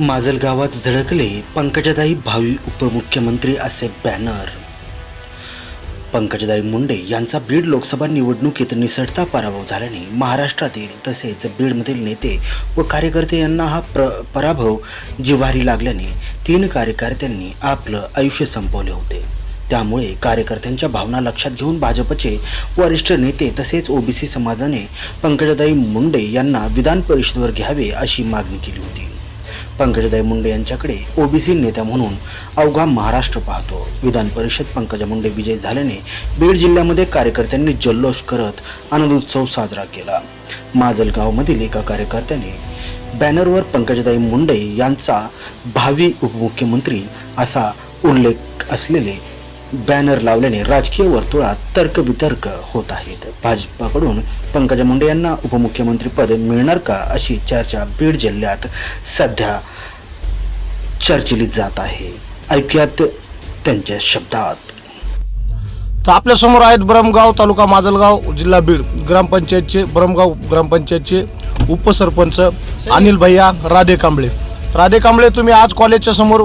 माजलगावात झळकले पंकजादाई भावी उपमुख्यमंत्री असे बॅनर. पंकजदाई मुंडे यांचा बीड लोकसभा निवडणुकीत निसटता पराभव झाल्याने महाराष्ट्रातील तसेच बीडमधील नेते व कार्यकर्ते यांना हा प्र पराभव जिव्हारी लागल्याने तीन कार्यकर्त्यांनी आपलं आयुष्य संपवले होते. त्यामुळे कार्यकर्त्यांच्या भावना लक्षात घेऊन भाजपचे वरिष्ठ नेते तसेच ओबीसी समाजाने पंकजदाई मुंडे यांना विधान परिषदेवर घ्यावे अशी मागणी केली होती. पंकजदाई मुंडे यांच्याकडे ओबीसी नेत्या म्हणून अवघा महाराष्ट्र पाहतो. विधान परिषद पंकजा मुंडे विजय झाल्याने बीड जिल्ह्यामध्ये कार्यकर्त्यांनी जल्लोष करत आनंदोत्सव साजरा केला. माजलगावमधील एका कार्यकर्त्याने बॅनरवर पंकजदाई मुंडे यांचा भावी उपमुख्यमंत्री असा उल्लेख असलेले बॅनर लावल्याने राजकीय वर्तुळात तर्कवितर्क होत आहेत. भाजपाकडून पंकजा मुंडे यांना उपमुख्यमंत्रीपद मिळणार का अशी चर्चा बीड जिल्ह्यात सध्या चर्चिली जात आहे. ऐकूयात त्यांच्या शब्दात. तर आपल्यासमोर आहेत ब्रमगाव तालुका माजलगाव जिल्हा बीड ग्रामपंचायतचे ब्रमगाव ग्रामपंचायतचे उपसरपंच अनिल भैया राधे कांबळे राधे कांबळे तुम्ही आज कॉलेजच्या समोर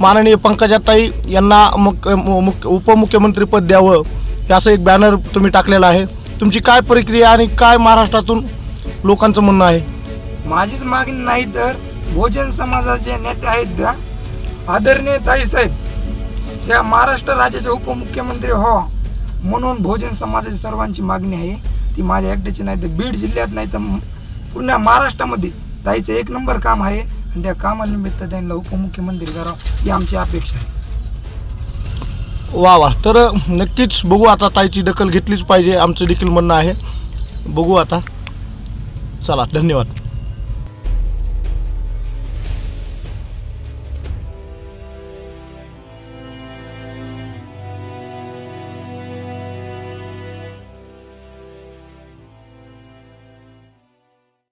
माननीय पंकजाताई यांना मुख्य मुख्य उपमुख्यमंत्रीपद द्यावं हे असं एक बॅनर तुम्ही टाकलेला आहे. तुमची काय प्रक्रिया आणि काय महाराष्ट्रातून लोकांचं म्हणणं आहे? माझीच मागणी नाही तर बहुजन समाजाचे नेते आहेत त्या. आदरणीय ताईसाहेब त्या महाराष्ट्र राज्याचे उपमुख्यमंत्री हो म्हणून बहुजन समाजाची सर्वांची मागणी आहे. ती माझ्या एकट्याची नाही तर बीड जिल्ह्यात नाही तर पूर्ण महाराष्ट्रामध्ये. ताईचं एक नंबर काम आहे. आणि त्या कामानिमित्त त्यांना उपमुख्यमंत्री करावं ही आमची अपेक्षा आहे. वा वा. तर नक्कीच बघू आता ताईची दखल घेतलीच पाहिजे आमचं देखील म्हणणं आहे. बघू आता. चला धन्यवाद.